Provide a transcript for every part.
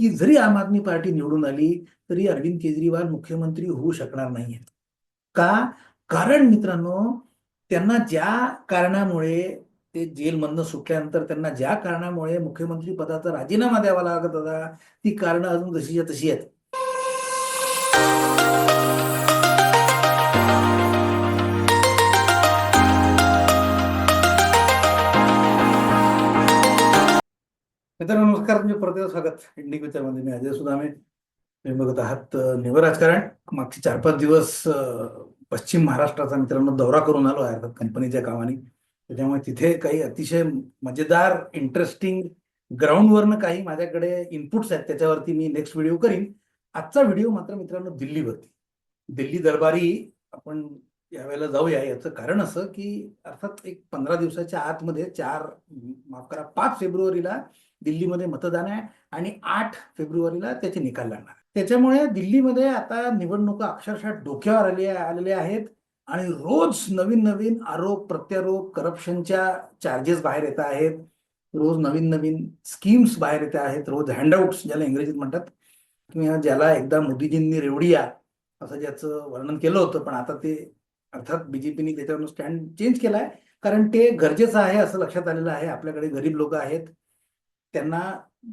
की जरी आम आदमी पार्टी निवडून आली तरी अरविंद केजरीवाल मुख्यमंत्री होऊ शकणार नाही का? कारण मित्रांनो त्यांना ज्या कारणामुळे ते जेलमधनं सुटल्यानंतर त्यांना ज्या कारणामुळे मुख्यमंत्री पदाचा राजीनामा द्यावा लागत होता ती कारणं अजून जशीच्या तशी आहेत. मित्रांनो नमस्कार. तुमचे परत स्वागत. इंडिक विचारमध्ये मी अजय सुदामे. तुम्ही बघत आहात अं, निवर राजकारण. मागचे चार पाच दिवस पश्चिम महाराष्ट्राचा मित्रांनो दौरा करून आलो आहे अर्थात कंपनीच्या कामाने. त्याच्यामुळे तिथे काही अतिशय मजेदार इंटरेस्टिंग ग्राउंडवरनं काही माझ्याकडे इनपुट्स आहेत. त्याच्यावरती मी नेक्स्ट व्हिडिओ करीन. आजचा व्हिडिओ मात्र मित्रांनो दिल्लीवरती. दिल्ली दरबारी आपण यावेळेला जाऊया. याचं कारण असं की अर्थात एक पंधरा दिवसाच्या आतमध्ये चार माफ करा पाच फेब्रुवारीला दिल्लीमध्ये मतदान आहे आणि आठ फेब्रुवारीला त्याचे निकाल लागणार त्याच्यामुळे दिल्लीमध्ये आता निवडणुका अक्षरशः डोक्यावर आली आलेल्या आहेत आणि रोज नवीन नवीन आरोप प्रत्यारोप करप्शनच्या चार्जेस बाहेर येत आहेत. रोज नवीन नवीन स्कीम्स बाहेर येत आहेत. रोज हँडआउट्स ज्याला इंग्रजीत म्हणतात. किंवा ज्याला एकदा मोदीजींनी रेवडिया असं ज्याचं वर्णन केलं होतं पण आता ते अर्थात बीजेपीने त्याच्यावर स्टँड चेंज केलाय. कारण ते गरजेचं आहे असं लक्षात आलेलं आहे. आपल्याकडे गरीब लोक आहेत. त्यांना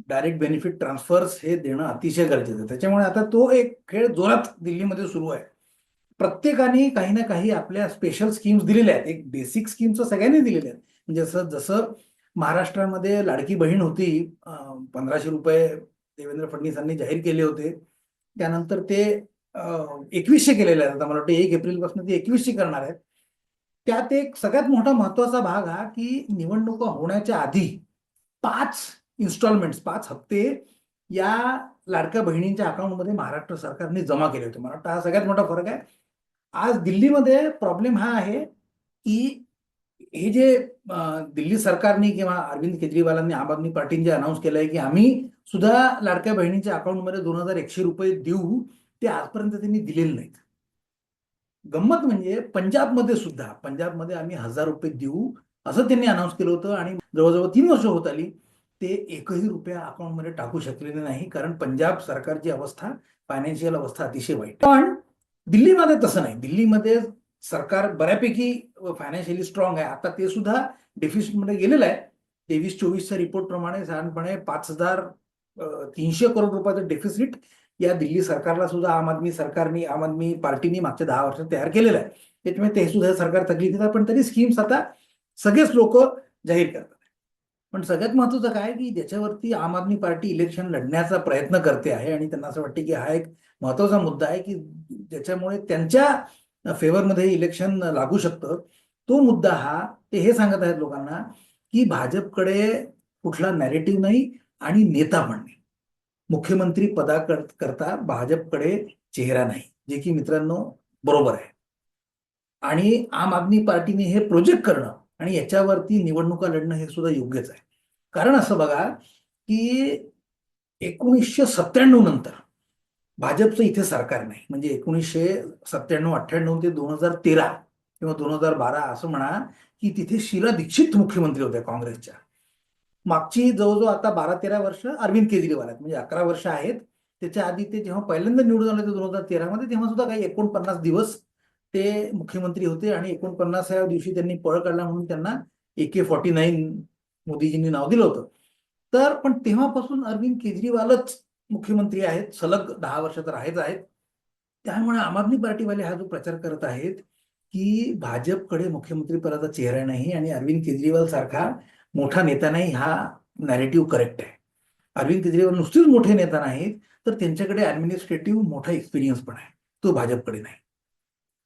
डायरेक्ट बेनिफिट ट्रान्सफर्स हे देणं अतिशय गरजेचं आहे. त्याच्यामुळे आता तो एक खेळ जोरात दिल्लीमध्ये सुरू आहे. प्रत्येकाने काही ना काही आपल्या स्पेशल स्कीम्स दिलेल्या आहेत. एक बेसिक स्कीम्स सगळ्यांनी दिलेल्या आहेत म्हणजे जसं जसं महाराष्ट्रामध्ये लाडकी बहीण होती पंधराशे रुपये देवेंद्र फडणवीसांनी जाहीर केले होते. त्यानंतर ते एकवीसशे केलेले आहेत. आता मला वाटतं एक एप्रिलपासून ते एकवीसशे करणार आहेत. त्यात एक सगळ्यात मोठा महत्त्वाचा भाग हा की निवडणुका होण्याच्या आधी पाच इन्स्टॉलमेंट्स. पाच हप्ते या लाडक्या बहिणींच्या अकाउंटमध्ये महाराष्ट्र सरकारने जमा केले होते. मला वाटतं हा सगळ्यात मोठा फरक आहे. आज दिल्लीमध्ये प्रॉब्लेम हा आहे की हे जे दिल्ली सरकारने किंवा अरविंद केजरीवालांनी आम आदमी पार्टीने अनाऊन्स केलं आहे की आम्ही सुद्धा लाडक्या बहिणींच्या अकाउंटमध्ये दोन हजार एकशे रुपये देऊ ते आजपर्यंत त्यांनी दिलेले नाहीत. गंमत म्हणजे पंजाबमध्ये सुद्धा पंजाबमध्ये आम्ही हजार रुपये देऊ असं त्यांनी अनाऊन्स केलं होतं आणि जवळजवळ तीन वर्ष होत आली. ते एकही रुपया अकाउंटमध्ये टाकू शकलेले नाही कारण पंजाब सरकारची अवस्था फायनान्शियल अवस्था अतिशय वाईट पण दिल्लीमध्ये तसं नाही. दिल्लीमध्ये सरकार बऱ्यापैकी फायनान्शियली स्ट्रॉंग आहे. आता ते सुद्धा डेफिसिटमध्ये गेलेलं आहे. तेवीस चोवीसच्या रिपोर्ट प्रमाणे साधारणपणे पाच हजार तीनशे करोड रुपयाचं डेफिसिट या दिल्ली सरकारला सुद्धा आम आदमी सरकारने आम आदमी पार्टीने मागच्या दहा वर्षात तयार केलेलं आहे. त्याच्यामुळे ते सुद्धा सरकार तकलीफ देतात. पण तरी स्कीम्स आता सगळेच लोक जाहीर करतात. पण सगळ्यात महत्वाचं काय की ज्याच्यावरती आम आदमी पार्टी इलेक्शन लढण्याचा प्रयत्न करते आहे आणि त्यांना असं वाटते की हा एक महत्त्वाचा मुद्दा आहे की ज्याच्यामुळे त्यांच्या फेवरमध्ये इलेक्शन लागू शकतं. तो मुद्दा हा ते हे सांगत आहेत लोकांना की भाजपकडे कुठला नॅरेटिव्ह नाही आणि नेता पण नाही. मुख्यमंत्री पदाकरता भाजपकडे चेहरा नाही जे की मित्रांनो बरोबर आहे. आणि आम आदमी पार्टीने हे प्रोजेक्ट करणं आणि याच्यावरती निवडणुका लढणं हे सुद्धा योग्यच आहे. कारण असं बघा की एकोणीसशे सत्त्याण्णव नंतर भाजपचं इथे सरकार नाही. म्हणजे एकोणीसशे सत्त्याण्णव अठ्ठ्याण्णव ते दोन हजार तेरा किंवा दोन हजार बारा असं म्हणा की तिथे शीला दीक्षित मुख्यमंत्री होत्या काँग्रेसच्या. मागची जवळजवळ आता बारा तेरा वर्ष अरविंद केजरीवाल आहेत. म्हणजे अकरा वर्ष आहेत. त्याच्या आधी ते जेव्हा पहिल्यांदा निवडून आले दोन हजार तेरामध्ये तेव्हा सुद्धा काही एकोणपन्नास दिवस ते मुख्यमंत्री होते आणि एकोणपन्नासाव्या दिवशी त्यांनी पळ काढला म्हणून त्यांना ए के फॉर्टी नाईन मोदीजींनी नाव दिलं होतं. तर पण तेव्हापासून अरविंद केजरीवालच मुख्यमंत्री आहेत. सलग दहा वर्ष तर आहेच आहेत. त्यामुळे आम आदमी पार्टीवाले हा जो प्रचार करत आहेत की भाजपकडे मुख्यमंत्रीपदाचा चेहरा नाही आणि अरविंद केजरीवाल सारखा मोठा नेता नाही हा नॅरेटिव्ह करेक्ट आहे. अरविंद केजरीवाल नुसतेच मोठे नेता नाहीत तर त्यांच्याकडे ऍडमिनिस्ट्रेटिव्ह मोठा एक्सपिरियन्स पण आहे. तो भाजपकडे नाही.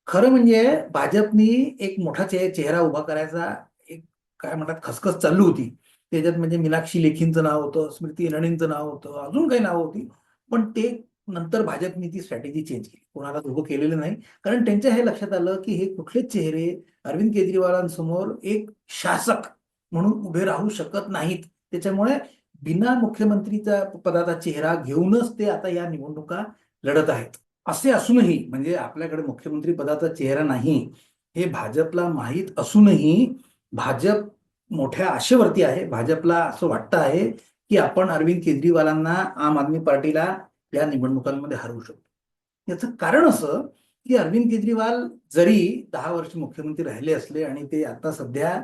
खरं म्हणजे भाजपनी एक मोठा चेहरा उभा करायचा एक काय म्हणतात खसखस चालू होती. त्याच्यात म्हणजे मीनाक्षी लेखींचं नाव होतं स्मृती इराणींचं नाव होतं अजून काही नावं होती. पण ते नंतर भाजपने ती स्ट्रॅटेजी चेंज केली. कोणाला उभं केलेलं नाही. कारण त्यांच्या हे लक्षात आलं की हे कुठलेच चेहरे अरविंद केजरीवालांसमोर एक शासक म्हणून उभे राहू शकत नाहीत. त्याच्यामुळे बिना मुख्यमंत्रीचा पदाचा चेहरा घेऊनच ते आता या निवडणुका लढत आहेत. असे असूनही म्हणजे आपल्याकडे मुख्यमंत्री पदाचा चेहरा नाही हे भाजपला माहीत असूनही भाजप मोठ्या आशेवरती आहे. भाजपला असं वाटतं आहे की आपण अरविंद केजरीवालांना आम आदमी पार्टीला या निवडणुकांमध्ये हरवू शकतो. याचं कारण असं की अरविंद केजरीवाल जरी दहा वर्ष मुख्यमंत्री राहिले असले आणि ते आता सध्या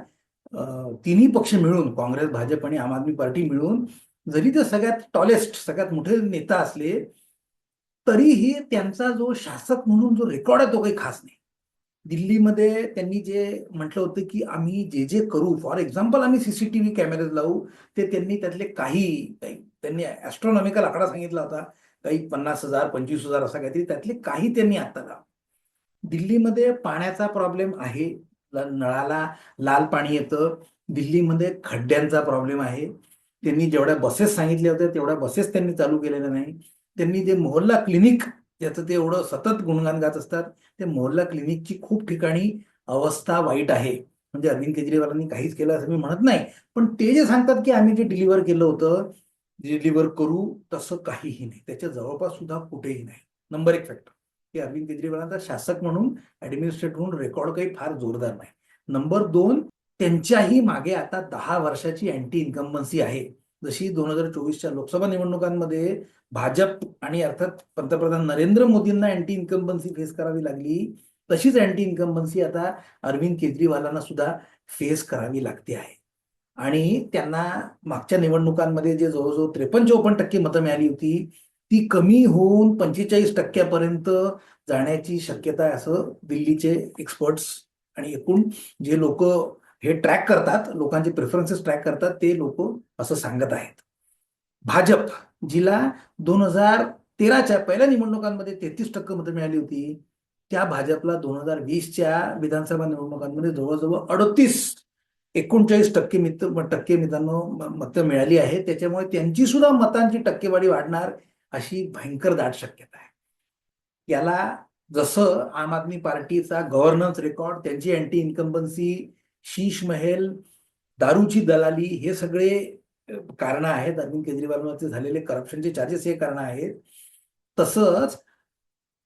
तिन्ही पक्ष मिळून काँग्रेस भाजप आणि आम आदमी पार्टी मिळून जरी ते सगळ्यात टॉलेस्ट सगळ्यात मोठे नेता असले तरीही त्यांचा जो शासक म्हणून जो रेकॉर्ड आहे तो काही खास नाही. दिल्लीमध्ये त्यांनी जे म्हटलं होतं की आम्ही जे जे करू फॉर एक्झाम्पल आम्ही सीसीटीव्ही कॅमेरे लावू ते त्यांनी त्यातले काही त्यांनी ॲस्ट्रॉनॉमिकल आकडा सांगितला होता काही पन्नास हजार पंचवीस हजार असा काहीतरी त्यातले काही त्यांनी आता लाव दिल्लीमध्ये पाण्याचा प्रॉब्लेम आहे नळाला लाल पाणी येतं दिल्लीमध्ये खड्ड्यांचा प्रॉब्लेम आहे. त्यांनी जेवढ्या बसेस सांगितल्या होत्या तेवढ्या बसेस त्यांनी चालू केलेल्या नाही त्यांनी जे मोहल्ला क्लिनिक ज्याचं ते एवढं सतत गुणगान गात असतात. ते मोहल्ला क्लिनिकची खूप ठिकाणी अवस्था वाईट आहे. म्हणजे अरविंद केजरीवालांनी काहीच केलं असं मी म्हणत नाही. पण ते जे सांगतात की आम्ही जे डिलिव्हर केलं होतं डिलिव्हर करू तसं काहीही नाही. त्याच्या जवळपास सुद्धा कुठेही नाही. नंबर एक फॅक्टर की अरविंद केजरीवालांचा शासक म्हणून ऍडमिनिस्ट्रेट म्हणून रेकॉर्ड काही फार जोरदार नाही. नंबर दोन त्यांच्याही मागे आता दहा वर्षाची अँटी इन्कम्बन्सी आहे. जशी दोन हजार चोवीसच्या लोकसभा निवडणुकांमध्ये भाजप आणि अर्थात पंतप्रधान नरेंद्र मोदींना अँटी इन्कम्बन्सी फेस करावी लागली तशीच अँटी इन्कम्बन्सी आता अरविंद केजरीवालांना सुद्धा फेस करावी लागते आहे. आणि त्यांना मागच्या निवडणुकांमध्ये जे जवळजवळ त्रेपन्न चौपन्न टक्के मतं मिळाली होती ती कमी होऊन पंचेचाळीस टक्क्यापर्यंत जाण्याची शक्यता आहे असं दिल्लीचे एक्सपर्ट्स आणि एकूण जे लोक हे ट्रॅक करतात लोकांचे प्रेफरन्सेस ट्रॅक करतात ते लोक असं सांगत आहेत. भाजप जिला दोन हजार तेराच्या पहिल्या निवडणुकांमध्ये तेहतीस टक्के मतं मिळाली होती. त्या भाजपला दोन हजार वीसच्या विधानसभा निवडणुकांमध्ये जवळजवळ अडतीस एकोणचाळीस टक्के मित टक्के मित्रांनो मतं मिळाली आहेत. त्याच्यामुळे त्यांची सुद्धा मतांची टक्केवारी वाढणार अशी भयंकर दाट शक्यता आहे. याला जसं आम आदमी पार्टीचा गव्हर्नन्स रेकॉर्ड त्यांची अँटी इन्कम्बन्सी शीश महल दारूची दलाली हे सगळे कारण आहेत. अरविंद केजरीवालमध्ये झालेले करप्शनचे चार्जेस हे कारण आहेत. तसंच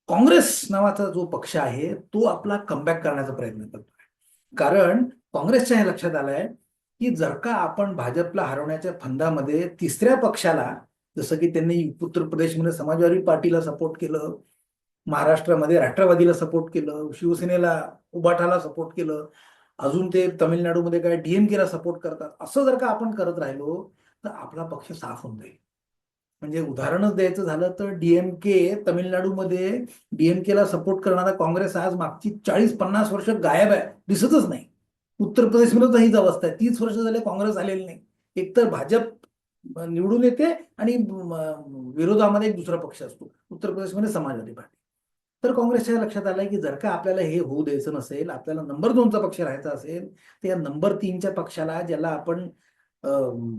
काँग्रेस नावाचा जो पक्ष आहे तो आपला कमबॅक करण्याचा प्रयत्न करतोय. कारण काँग्रेसच्या हे लक्षात आलंय की जर का आपण भाजपला हरवण्याच्या फंदामध्ये तिसऱ्या पक्षाला जसं की त्यांनी उत्तर प्रदेशमध्ये समाजवादी पार्टीला सपोर्ट केलं महाराष्ट्रामध्ये राष्ट्रवादीला सपोर्ट केलं शिवसेनेला उबाठाला सपोर्ट केलं अजून ते तामिळनाडूमध्ये काय डीएमकेला सपोर्ट करतात असं जर का आपण करत राहिलो तर आपला पक्ष साफ होऊन जाईल. म्हणजे उदाहरणच द्यायचं झालं तर डीएमके तमिळनाडूमध्ये डीएमकेला सपोर्ट करणारा काँग्रेस आज मागची चाळीस पन्नास वर्ष गायब आहे दिसतच नाही. उत्तर प्रदेशमध्ये हीच अवस्था आहे तीस वर्ष झाले काँग्रेस आलेली नाही. एकतर भाजप निवडून येते आणि विरोधामध्ये एक दुसरा पक्ष असतो. उत्तर प्रदेशमध्ये समाजवादी पार्टी. तर काँग्रेसच्या लक्षात आलंय की जर का आपल्याला हे होऊ द्यायचं नसेल आपल्याला नंबर दोनचा पक्ष राहायचा असेल तर या नंबर तीनच्या पक्षाला ज्याला आपण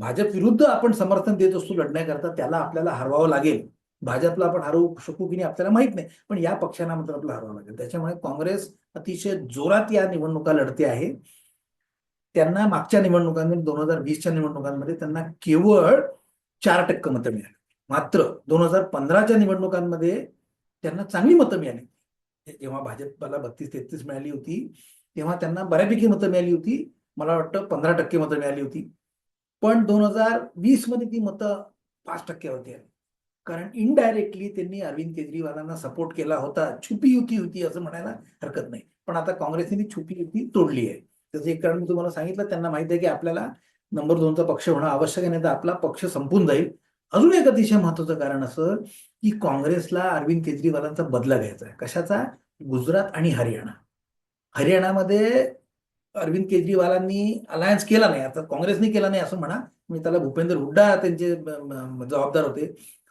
भाजप विरुद्ध आपण समर्थन देत असतो लढण्याकरता त्याला आपल्याला हरवावं लागेल. भाजपला आपण हरवू शकू की नाही आपल्याला माहीत नाही पण या पक्षांना मात्र आपल्याला हरवावं लागेल. त्याच्यामुळे काँग्रेस अतिशय जोरात या निवडणुका लढते आहे. त्यांना मागच्या निवडणुकांमध्ये दोन हजार वीसच्या निवडणुकांमध्ये त्यांना केवळ चार टक्के मतं मिळाली. मात्र दोन हजार पंधराच्या निवडणुकांमध्ये त्यांना चांगली मतं मिळाली. जेव्हा भाजपला बत्तीस तेहतीस मिळाली होती तेव्हा त्यांना बऱ्यापैकी मतं मिळाली होती. मला वाटतं पंधरा टक्के मतं मिळाली होती. पण दोन हजार वीसमध्ये ती मतं पाच टक्क्यावरती आली. कारण इनडायरेक्टली त्यांनी अरविंद केजरीवालांना सपोर्ट केला होता. छुपी युती होती असं म्हणायला हरकत नाही. पण आता काँग्रेसने ती छुपी युती तोडली आहे. त्याचं एक कारण मी तुम्हाला सांगितलं त्यांना माहिती आहे की आपल्याला नंबर दोनचा पक्ष होणं आवश्यक आहे नाही तर आपला पक्ष संपून जाईल. अजून एक अतिशय महत्वाचं कारण असं की काँग्रेसला अरविंद केजरीवालांचा बदला घ्यायचा आहे. कशाचा? गुजरात आणि हरियाणा. हरियाणामध्ये अरविंद केजरीवालांनी अलायन्स केला नाही. आता काँग्रेसने केला नाही असं म्हणा. मी त्याला भूपेंद्र हुड्डा त्यांचे जबाबदार होते.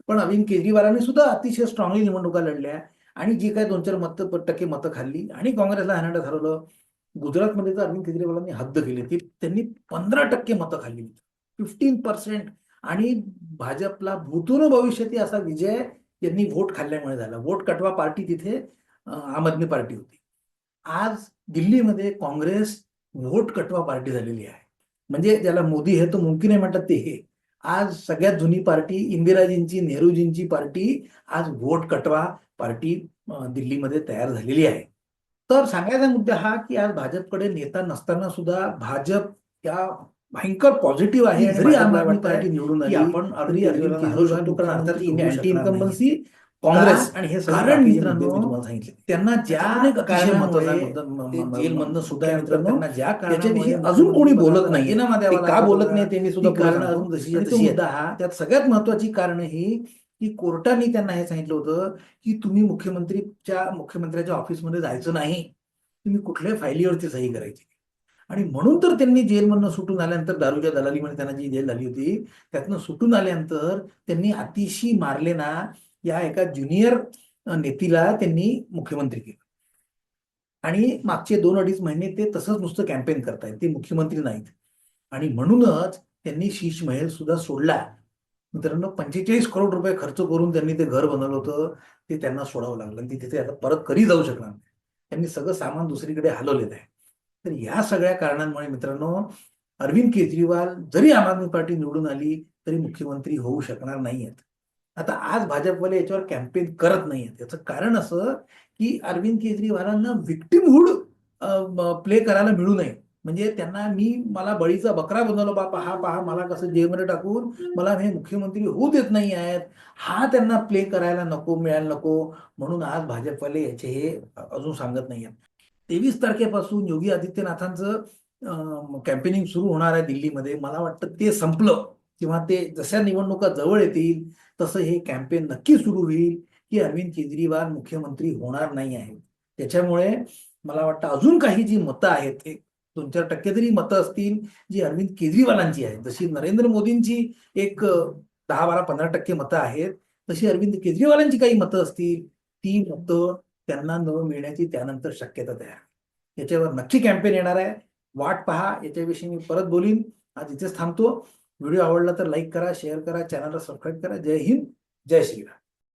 पण अरविंद केजरीवालांनी सुद्धा अतिशय स्ट्रॉंगली निवडणुका लढल्या आणि जी काय दोन चार मत टक्के मतं खाल्ली आणि काँग्रेसला हरण्यात ठरवलं. गुजरातमध्ये तर अरविंद केजरीवालांनी हद्द केली. ती त्यांनी पंधरा टक्के मतं खाल्ली. फिफ्टीन पर्सेंट आणि भाजपला भूतून भविष्याती असा विजय यांनी व्होट खाल्ल्यामुळे झाला. वोट कटवा पार्टी तिथे आम आदमी पार्टी होती. आज दिल्लीमध्ये काँग्रेस व्होट कटवा पार्टी झालेली आहे. म्हणजे ज्याला मोदी हे तो मुमकिन आहे म्हणतात ते हे. आज सगळ्यात जुनी पार्टी इंदिराजींची नेहरूजींची पार्टी आज व्होट कटवा पार्टी दिल्लीमध्ये तयार झालेली आहे. तर सांगायचा मुद्दा हा की आज भाजपकडे नेता नसताना सुद्धा भाजप या भयंकर पॉझिटिव्ह आहे. जरी आम आदमी पार्टी निवडून आली आपण कारण अर्थात अँटी इन्कम्बन्सी काँग्रेस आणि हे कारण मित्रांनो, त्यांना ज्या जेलमधनं सुद्धा मित्रांनो त्यांना ज्या अजून कोणी बोलत नाही द्यावा ते का बोलत नाही ते मी सुद्धा कारणं. अजून जशी त्यात सगळ्यात महत्वाची कारण ही की कोर्टाने त्यांना हे सांगितलं होतं की तुम्ही मुख्यमंत्रीच्या मुख्यमंत्र्याच्या ऑफिसमध्ये जायचं नाही. तुम्ही कुठल्याही फायलीवरती सही करायची. आणि म्हणून तर त्यांनी जेलमधनं सुटून आल्यानंतर दारूच्या दलालीमध्ये त्यांना जी जेल झाली होती त्यातनं सुटून आल्यानंतर त्यांनी अतिशी मारले ना या एका ज्युनियर नेतीला त्यांनी मुख्यमंत्री केलं. आणि मागचे दोन अडीच महिने ते तसंच नुसतं कॅम्पेन करतायत ते मुख्यमंत्री नाहीत. आणि म्हणूनच त्यांनी शीश महल सुद्धा सोडला. मित्रांनो पंचेचाळीस करोड रुपये खर्च करून त्यांनी ते घर बनवलं होतं ते त्यांना सोडावं लागलं आणि ते तिथे आता परत कधी जाऊ शकणार नाही. त्यांनी सगळं सामान दुसरीकडे हलवलेलं आहे. तर या सगळ्या कारणांमुळे मित्रांनो अरविंद केजरीवाल जरी आम आदमी पार्टी निवडून आली तरी मुख्यमंत्री होऊ शकणार नाही आहेत आता आज भाजपवाले याच्यावर कॅम्पेन करत नाही आहेत याचं कारण असं की अरविंद केजरीवालांना विक्टिमहूड प्ले करायला मिळू नये. म्हणजे त्यांना मी मला बळीचा बकरा बनवलं बा पहा पहा मला कसं जेलमध्ये टाकून मला हे मुख्यमंत्री होऊ देत नाही आहेत हा त्यांना प्ले करायला नको मिळायला नको. म्हणून आज भाजपवाले याचे हे अजून सांगत नाही आहेत तेवीस तारखेपासून योगी आदित्यनाथांचं कॅम्पेनिंग सुरू होणार आहे दिल्लीमध्ये. मला वाटतं ते संपलं किंवा ते जशा निवडणुका जवळ येतील तसं हे कॅम्पेन नक्की सुरू होईल की अरविंद केजरीवाल मुख्यमंत्री होणार नाही आहेत. त्याच्यामुळे मला वाटतं अजून काही जी मतं आहेत ते दोन चार टक्के तरी मतं असतील जी अरविंद केजरीवालांची आहेत. जशी नरेंद्र मोदींची एक दहा बारा पंधरा टक्के मतं आहेत तशी अरविंद केजरीवालांची काही मतं असतील ती मतं त्यांना न मिळण्याची त्यानंतर शक्यता तयार याच्यावर नक्की कॅम्पेन येणार आहे. वाट पहा. याच्याविषयी मी परत बोलीन. आज इथेच थांबतो. व्हिडिओ आवडला तर लाईक करा शेअर करा चॅनलला सबस्क्राईब करा. जय हिंद. जय श्रीराम.